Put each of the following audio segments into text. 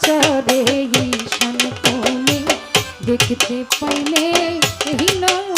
চরে ঈশান তুমি দেখতে পাইলে এই নয়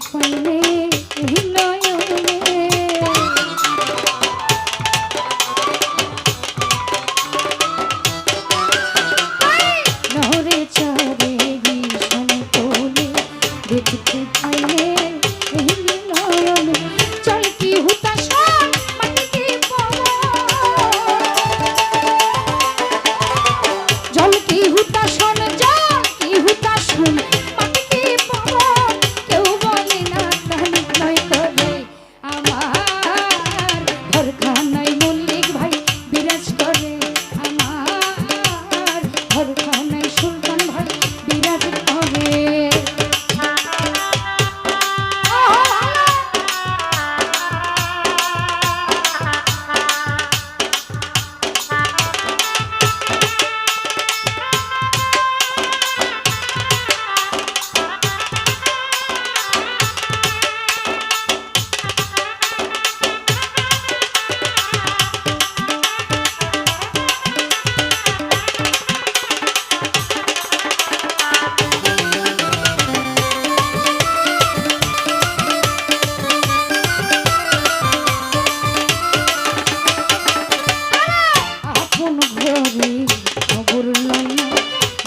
2020.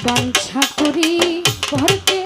বাঞ্ছা করি ভরকে